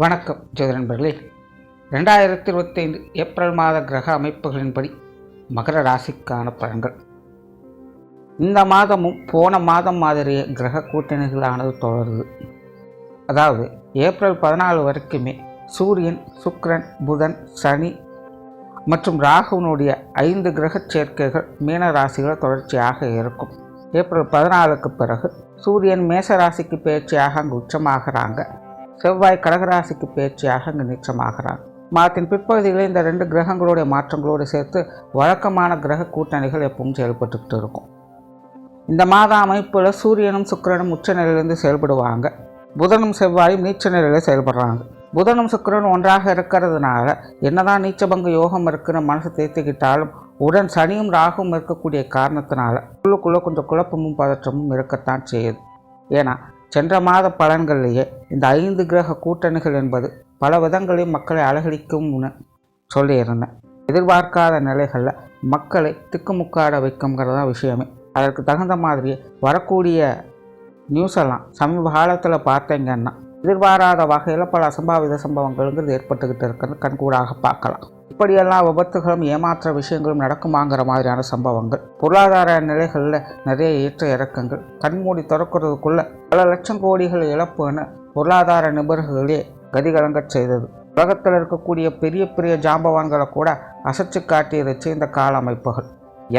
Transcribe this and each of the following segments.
வணக்கம் ஜோதிடன்பர்களே. ரெண்டாயிரத்தி இருபத்தைந்து ஏப்ரல் மாத கிரக அமைப்புகளின்படி மகர ராசிக்கான பலன்கள். இந்த மாதமும் போன மாதம் மாதிரியே கிரக கூட்டணிகளானது தொடருது. அதாவது ஏப்ரல் பதினாலு வரைக்குமே சூரியன் சுக்ரன் புதன் சனி மற்றும் ராகுனுடைய ஐந்து கிரகச் சேர்க்கைகள் மீன ராசிகள் தொடர்ச்சியாக இருக்கும். ஏப்ரல் பதினாலுக்கு பிறகு சூரியன் மேச ராசிக்கு பயிற்சியாக அங்கு உச்சமாகறாங்க. செவ்வாய் கடகராசிக்கு பேச்சியாக அங்கு நீச்சமாகிறார். மாதத்தின் பிற்பகுதிகளில் இந்த ரெண்டு கிரகங்களுடைய மாற்றங்களோடு சேர்த்து வழக்கமான கிரக கூட்டணிகள் எப்பவும் செயல்பட்டுக்கிட்டு இருக்கும். இந்த மாத அமைப்பில் சூரியனும் சுக்கிரனும் உச்ச நிலையிலிருந்து செயல்படுவாங்க. புதனும் செவ்வாயும் நீச்ச நிலையில் செயல்படுறாங்க. புதனும் சுக்கிரனும் ஒன்றாக இருக்கிறதுனால என்னதான் நீச்சபங்க யோகம் இருக்குன்னு மனசு தேர்த்திக்கிட்டாலும் உடன் சனியும் ராகும் இருக்கக்கூடிய காரணத்தினால உள்ளுக்குள்ளே கொஞ்சம் குழப்பமும் பதற்றமும் இருக்கத்தான் செய்யுது. ஏன்னா சென்ற மாத பலன்கள்லேயே இந்த ஐந்து கிரக கூட்டணிகள் என்பது பல விதங்களையும் மக்களை அலகடிக்கும்னு சொல்லியிருந்தேன் எதிர்பார்க்காத நிலைகளில் மக்களை திக்குமுக்காட வைக்குங்கிறதா விஷயமே. அதற்கு தகுந்த மாதிரியே வரக்கூடிய நியூஸ் எல்லாம் சமீப காலத்தில் பார்த்தீங்கன்னா எதிர்பாராத வகையில் பல அசம்பாவித சம்பவங்கள்ங்கிறது ஏற்பட்டுக்கிட்டு இருக்கிறது. கண்கூடாக பார்க்கலாம். இப்படியெல்லாம் விபத்துகளும் ஏமாற்ற விஷயங்களும் நடக்குமாங்கிற மாதிரியான சம்பவங்கள். பொருளாதார நிலைகளில் நிறைய ஏற்ற இறக்கங்கள். கண்மூடி திறக்கிறதுக்குள்ள பல லட்சம் கோடிகள் இழப்புன்னு பொருளாதார நிபுணர்களே கதிகலங்கச் செய்தது. உலகத்தில் இருக்கக்கூடிய பெரிய பெரிய ஜாம்பவான்களை கூட அசைச்சு காட்டியிருச்சு இந்த கால அமைப்புகள்.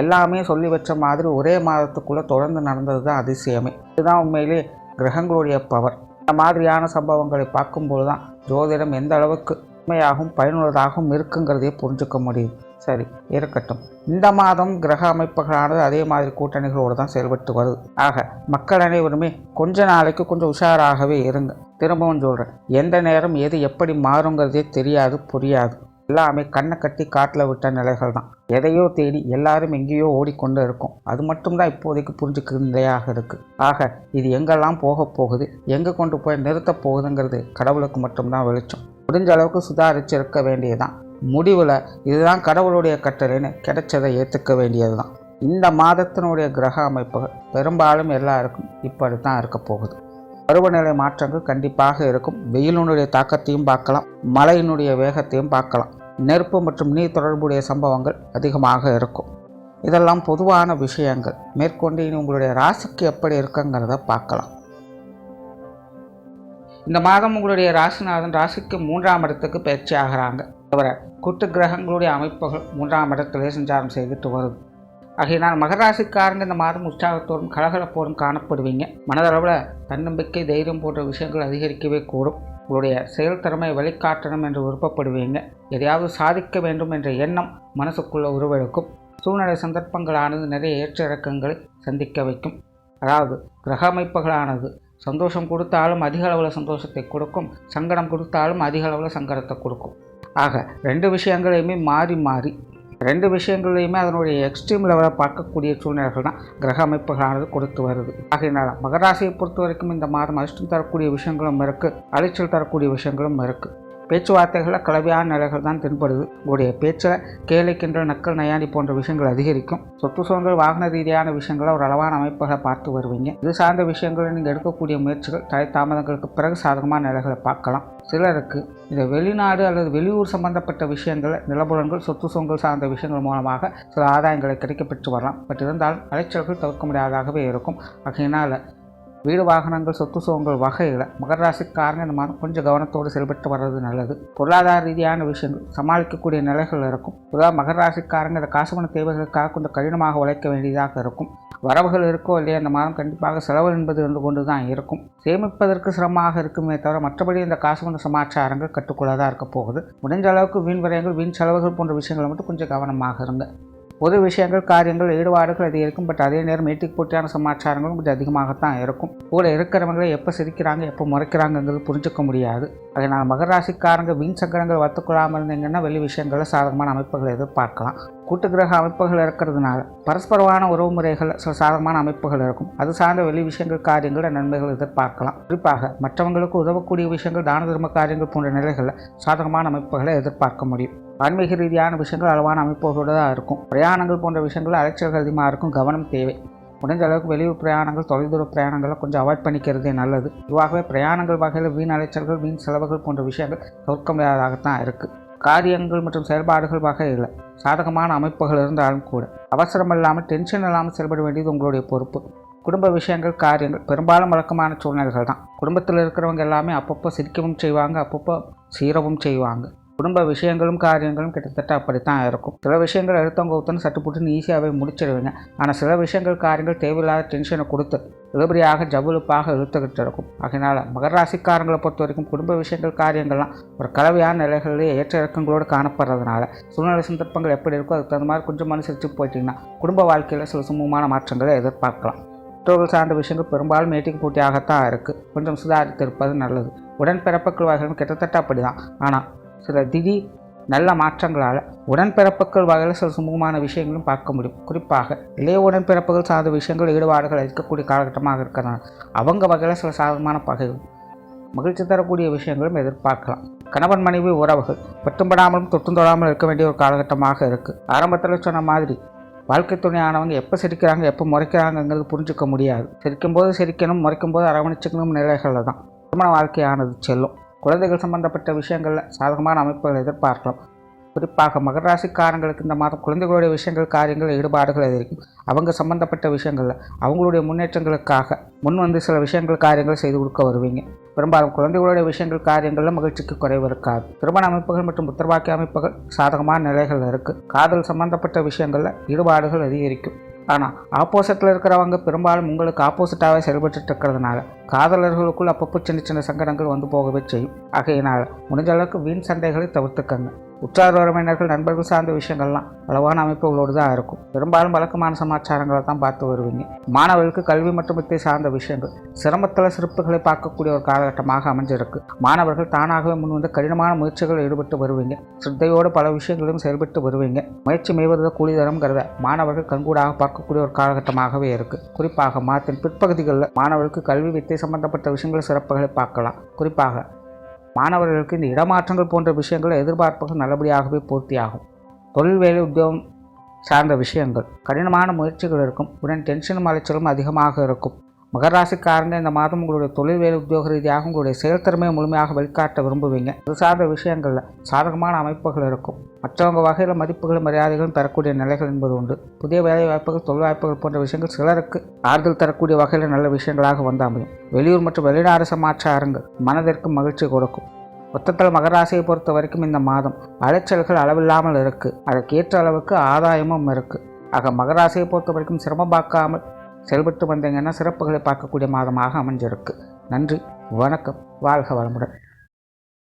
எல்லாமே சொல்லி வச்ச மாதிரி ஒரே மாதத்துக்குள்ளே தொடர்ந்து நடந்தது தான் அதிசயமே. இதுதான் உண்மையிலே கிரகங்களுடைய பவர் இந்த மாதிரியான சம்பவங்களை பார்க்கும்போது தான் ஜோதிடம் எந்த அளவுக்கு உண்மையாகவும் பயனுள்ளதாகவும் இருக்குங்கிறதையே புரிஞ்சுக்க முடியுது சரி இருக்கட்டும். இந்த மாதம் கிரக அமைப்புகளானது அதே மாதிரி கூட்டணிகளோடு தான் செயல்பட்டு வருது. ஆக மக்கள் அனைவருமே கொஞ்ச நாளைக்கு கொஞ்சம் உஷாராகவே இருங்க. திரும்பவும் சொல்கிறேன் எந்த நேரம் எது எப்படி மாறுங்கிறதே தெரியாது புரியாது. எல்லாமே கண்ணை கட்டி காட்டில் விட்ட நிலைகள் தான். எதையோ தேடி எல்லாரும் எங்கேயோ ஓடிக்கொண்டு இருக்கும். அது மட்டும்தான் இப்போதைக்கு புரிஞ்சுக்கிற நிலையாக இருக்குது ஆக இது எங்கெல்லாம் போக போகுது எங்கே கொண்டு போய் நிறுத்த போகுதுங்கிறது கடவுளுக்கு மட்டும்தான் வெளிச்சம். முடிஞ்ச அளவுக்கு சுதாரித்து இருக்க வேண்டியதுதான். முடிவில் இதுதான் கடவுளுடைய கட்டளைன்னு கிடைச்சதை ஏற்றுக்க வேண்டியது தான் இந்த மாதத்தினுடைய கிரக அமைப்புகள் பெரும்பாலும் எல்லாருக்கும் இப்படி தான் இருக்க போகுது. பருவநிலை மாற்றங்கள் கண்டிப்பாக இருக்கும். வெயிலினுடைய தாக்கத்தையும் பார்க்கலாம். மழையினுடைய வேகத்தையும் பார்க்கலாம். நெருப்பு மற்றும் நீர் தொடர்புடைய சம்பவங்கள் அதிகமாக இருக்கும். இதெல்லாம் பொதுவான விஷயங்கள். மேற்கொண்டு இனி உங்களுடைய ராசிக்கு எப்படி இருக்குங்கிறத பார்க்கலாம். இந்த மாதம் உங்களுடைய ராசிநாதன் ராசிக்கு மூன்றாம் இடத்துக்கு பயிற்சி ஆகிறாங்க. தவிர கூட்டு கிரகங்களுடைய அமைப்புகள் மூன்றாம் இடத்திலே சஞ்சாரம் செய்துட்டு வருது. ஆகையினால் மகராசிக்காரங்க இந்த மாதம் உற்சாகத்தோடும் கலகலப்போடும் காணப்படுவீங்க. மனதளவில் தன்னம்பிக்கை தைரியம் போன்ற விஷயங்கள் அதிகரிக்கவே கூடும். உங்களுடைய செயல் திறமை வெளிக்காட்டணும் என்று விருப்பப்படுவீங்க. எதையாவது சாதிக்க வேண்டும் என்ற எண்ணம் மனசுக்குள்ளே உருவெடுக்கும். சூழ்நிலை சந்தர்ப்பங்களானது நிறைய ஏற்ற இறக்கங்களை சந்திக்க வைக்கும். அதாவது கிரக அமைப்புகளானது சந்தோஷம் கொடுத்தாலும் அதிக அளவில் சந்தோஷத்தை கொடுக்கும். சங்கடம் கொடுத்தாலும் அதிக அளவில் சங்கடத்தை கொடுக்கும். ஆக ரெண்டு விஷயங்களையுமே மாறி மாறி ரெண்டு விஷயங்களையுமே அதனுடைய எக்ஸ்ட்ரீம் லெவலை பார்க்கக்கூடிய சூழ்நிலைகள் தான் கிரக அமைப்புகளானது கொடுத்து வருது. ஆகையினால மகராசியை பொறுத்த வரைக்கும் இந்த மாதம் அதிர்ஷ்டம் தரக்கூடிய விஷயங்களும் இருக்குது அலைச்சல் தரக்கூடிய விஷயங்களும் இருக்குது பேச்சுவார்த்தைகளில் கலவையான நிலைகள் தான் தென்படுது. உங்களுடைய பேச்சில் கேலி கிண்டல் நக்கல் நயாண்டி போன்ற விஷயங்கள் அதிகரிக்கும். சொத்து சுகங்கள் வாகன ரீதியான விஷயங்களை ஒரு அளவான அமைப்புகளை பார்த்து வருவீங்க. இது சார்ந்த விஷயங்களை நீங்கள் எடுக்கக்கூடிய முயற்சிகள் தலை தாமதங்களுக்கு பிறகு சாதகமான நிலைகளை பார்க்கலாம். சிலருக்கு இந்த வெளிநாடு அல்லது வெளியூர் சம்பந்தப்பட்ட விஷயங்கள் நிலபுலன்கள் சொத்து சொங்கல் சார்ந்த விஷயங்கள் மூலமாக சில ஆதாயங்களை கிடைக்கப்பெற்று வரலாம். பட் இருந்தாலும் அலைச்சல்கள் தவிர்க்க முடியாததாகவே இருக்கும். ஆகையினால் வீடு வாகனங்கள் சொத்து சுகங்கள் வகையில் மகராசிக்காரங்க இந்த மாதம் கொஞ்சம் கவனத்தோடு செயல்பட்டு வர்றது நல்லது. பொருளாதார ரீதியான விஷயங்கள் சமாளிக்கக்கூடிய நிலைகள் இருக்கும். பொதுவாக மகராசிக்காரங்க இந்த காசுபண தேவைகளுக்காக கொஞ்சம் கடினமாக உழைக்க வேண்டியதாக இருக்கும். வரவுகள் இருக்கோ இல்லையா இந்த மாதம் கண்டிப்பாக செலவு என்பது இருந்து கொண்டு தான் இருக்கும். சேமிப்பதற்கு சிரமமாக இருக்குமே தவிர மற்றபடி இந்த காசுபண சமாச்சாரங்கள் கட்டுக்குள்ளதாக இருக்க போகுது. முடிஞ்ச அளவுக்கு வீண் விரயங்கள் வீண் செலவுகள் போன்ற விஷயங்களை மட்டும் கொஞ்சம் கவனமாக இருங்க. பொது விஷயங்கள் காரியங்கள் ஈடுபாடுகள் அது இருக்கும். பட் அதே நேரம் மீட்டிங் போட்டியான சமாச்சாரங்களும் கொஞ்சம் அதிகமாகத்தான் இருக்கும். கூட இருக்கிறவங்களே எப்போ சிரிக்கிறாங்க எப்போ முறைக்கிறாங்கங்கிறது புரிஞ்சுக்க முடியாது. அதனால் மகராசிக்காரங்க வீண் சங்கடங்கள் வத்துக்கொள்ளாமல் இருந்தீங்கன்னா வெளி விஷயங்களில் சாதகமான அமைப்புகளை எதிர்பார்க்கலாம். கூட்டு கிரக அமைப்புகள் இருக்கிறதுனால பரஸ்பரமான உறவு முறைகள் சில சாதகமான அமைப்புகள் இருக்கும். அது சார்ந்த வெளி விஷயங்கள் காரியங்கள் நன்மைகள் எதிர்பார்க்கலாம். குறிப்பாக மற்றவங்களுக்கு உதவக்கூடிய விஷயங்கள் தான தர்ம காரியங்கள் போன்ற நிலைகளில் சாதகமான அமைப்புகளை எதிர்பார்க்க முடியும். ஆன்மீக ரீதியான விஷயங்கள் அளவான அமைப்புகளோடு தான் இருக்கும். பிரயாணங்கள் போன்ற விஷயங்கள் அலைச்சல்கள் அதிகமாக இருக்கும் கவனம் தேவை. முடிஞ்ச அளவுக்கு வெளியூர் பிரயாணங்கள் தொலைதூர பிரயாணங்களை கொஞ்சம் அவாய்ட் பண்ணிக்கிறதே நல்லது. இதுவாகவே பிரயாணங்கள் வகையில் வீண் அலைச்சல்கள் வீண் செலவுகள் போன்ற விஷயங்கள் தவிர்க்க முடியாததாகத்தான் இருக்குது காரியங்கள் மற்றும் செயல்பாடுகள் வகையில் சாதகமான அமைப்புகள் இருந்தாலும் கூட அவசரம் இல்லாமல் டென்ஷன் இல்லாமல் செயல்பட வேண்டியது உங்களுடைய பொறுப்பு. குடும்ப விஷயங்கள் காரியங்கள் பெரும்பாலும் வழக்கமான சூழ்நிலைகள் தான் குடும்பத்தில் இருக்கிறவங்க எல்லாமே அப்பப்போ சிரிக்கவும் செய்வாங்க அப்பப்போ சீரவும் செய்வாங்க. குடும்ப விஷயங்களும் காரியங்களும் கிட்டத்தட்ட அப்படி தான் இருக்கும். சில விஷயங்கள் எழுத்தவங்க ஒருத்தன்னு சட்டுப்புட்டுன்னு ஈஸியாகவே முடிச்சிடுவீங்க ஆனால் சில விஷயங்கள் காரியங்கள் தேவையில்லாத டென்ஷனை கொடுத்து இழுபடியாக ஜவுளுப்பாக இழுத்துக்கிட்டு இருக்கும். அதனால் மகர ராசிக்காரங்களை பொறுத்த வரைக்கும் குடும்ப விஷயங்கள் காரியங்கள்லாம் ஒரு கலவையான நிலைகளிலே ஏற்ற இறக்கங்களோடு காணப்படுறதுனால சூழ்நிலை சந்தர்ப்பங்கள் எப்படி இருக்கோ அதுக்கு தகுந்த மாதிரி கொஞ்சம் அனுசரித்து போயிட்டீங்கன்னா குடும்ப வாழ்க்கையில் சில சுமூகமான மாற்றங்களை எதிர்பார்க்கலாம். பெற்றோர்கள் சார்ந்த விஷயங்கள் பெரும்பாலும் மீட்டிங் போட்டியாகத்தான் இருக்குது கொஞ்சம் சுதாரித்திருப்பது நல்லது. உடன்பிறப்புகள் வகைகளும் கிட்டத்தட்ட அப்படி தான் ஆனால் சில திடீர் நல்ல மாற்றங்களால் உடன்பிறப்புகள் வகையில் சில சுமூகமான விஷயங்களும் பார்க்க முடியும். குறிப்பாக இளைய உடன்பிறப்புகள் சார்ந்த விஷயங்கள் ஈடுபாடுகள் இருக்கக்கூடிய காலகட்டமாக இருக்கிறதால் அவங்க வகையில் சில சாதகமான பகைகள் மகிழ்ச்சி தரக்கூடிய விஷயங்களும் எதிர்பார்க்கலாம். கணவன் மனைவி உறவுகள் பட்டும்படாமலும் தொட்டும் தொடாமல் இருக்க வேண்டிய ஒரு காலகட்டமாக இருக்குது ஆரம்பத்தில் சொன்ன மாதிரி வாழ்க்கை துணையானவங்க எப்போ சிரிக்கிறாங்க எப்போ முறைக்கிறாங்கங்கிறது புரிஞ்சுக்க முடியாது. சிரிக்கும்போது சிரிக்கணும் முறைக்கும்போது அரவணைச்சிக்கணும் நிலைகளில் தான் திருமண வாழ்க்கையானது செல்லும். குழந்தைகள் சம்பந்தப்பட்ட விஷயங்களில் சாதகமான அமைப்புகளை எதிர்பார்க்கலாம். குறிப்பாக மகர ராசிக்காரங்களுக்கு இந்த மாதம் குழந்தைகளுடைய விஷயங்கள் காரியங்கள் ஈடுபாடுகள் எதிர்க்கும் அவங்க சம்பந்தப்பட்ட விஷயங்களில் அவங்களுடைய முன்னேற்றங்களுக்காக முன் வந்து சில விஷயங்கள் காரியங்கள் செய்து கொடுக்க வருவீங்க. பெரும்பாலும் குழந்தைகளுடைய விஷயங்கள் காரியங்களில் மகிழ்ச்சிக்கு குறைவு இருக்காது. திருமண அமைப்புகள் மற்றும் புத்திரவாக்கிய அமைப்புகள் சாதகமான நிலைகள் இருக்குது காதல் சம்பந்தப்பட்ட விஷயங்களில் ஈடுபாடுகள் அதிகரிக்கும். ஆனால் ஆப்போசிட்டில் இருக்கிறவங்க பெரும்பாலும் உங்களுக்கு ஆப்போசிட்டாகவே செயல்பட்டு இருக்கிறதுனால காதலர்களுக்குள் அப்பப்போ சின்ன சின்ன சங்கடங்கள் வந்து போகவே செய்யும். ஆகையினால் முடிஞ்ச அளவுக்கு வீண் சண்டைகளை தவிர்த்துக்கங்க. உற்றார் உறவினர்கள் நண்பர்கள் சார்ந்த விஷயங்கள்லாம் அளவான அமைப்புகளோடு தான் இருக்கும். பெரும்பாலும் வழக்கமான சமாச்சாரங்களை தான் பார்த்து வருவீங்க. மாணவர்களுக்கு கல்வி மற்றும் வித்தை சார்ந்த விஷயங்கள் சிரமத்தில் சிறப்புகளை பார்க்கக்கூடிய ஒரு காலகட்டமாக அமைஞ்சிருக்கு. மாணவர்கள் தானாகவே முன்வந்து கடினமான முயற்சிகளில் ஈடுபட்டு வருவீங்க. சிரத்தையோடு பல விஷயங்களிலும் செயல்பட்டு வருவீங்க. முயற்சி மேய்வது கூலி மாணவர்கள் கண்கூடாக பார்க்கக்கூடிய ஒரு காலகட்டமாகவே இருக்குது குறிப்பாக மாதத்தின் பிற்பகுதிகளில் மாணவர்களுக்கு கல்வி வித்தை சம்பந்தப்பட்ட விஷயங்கள் சிறப்புகளை பார்க்கலாம். குறிப்பாக மாணவர்களுக்கு இந்த இடமாற்றங்கள் போன்ற விஷயங்கள் எதிர்பார்ப்புகள் நல்லபடியாகவே பூர்த்தியாகும். தொழில் வேலை உத்தியோகம் சார்ந்த விஷயங்கள். கடினமான முயற்சிகள் இருக்கும். உடன் டென்ஷனும் அலைச்சலும் அதிகமாக இருக்கும். மகராசிக்காரங்க இந்த மாதம் உங்களுடைய தொழில் வேலை உத்தியோக ரீதியாக உங்களுடைய செயல்திறமையை முழுமையாக வெளிக்காட்ட விரும்புவீங்க. இது சார்ந்த விஷயங்களில் சாதகமான அமைப்புகள் இருக்கும். மற்றவங்க வகையில் மதிப்புகளும் மரியாதைகளும் தரக்கூடிய நிலைகள் என்பது உண்டு. புதிய வேலை வாய்ப்புகள் தொழில் வாய்ப்புகள் போன்ற விஷயங்கள் சிலருக்கு ஆறுதல் தரக்கூடிய வகையில் நல்ல விஷயங்களாக வந்து அமையும். வெளியூர் மற்றும் வெளிநாடு சமாச்சாரங்கள் மனதிற்கு மகிழ்ச்சி கொடுக்கும். மொத்தத்தில் மகராசியை பொறுத்த வரைக்கும் இந்த மாதம் அலைச்சல்கள் அளவில்லாமல் இருக்குது அதற்கேற்ற அளவுக்கு ஆதாயமும் இருக்குது ஆக மகராசியை பொறுத்த வரைக்கும் சிரமம் பார்க்காமல் செயல்பட்டு வந்தீங்கன்னா சிறப்புகளை பார்க்கக்கூடிய மாதமாக அமைஞ்சிருக்கு. நன்றி வணக்கம் வாழ்க வளமுடன்.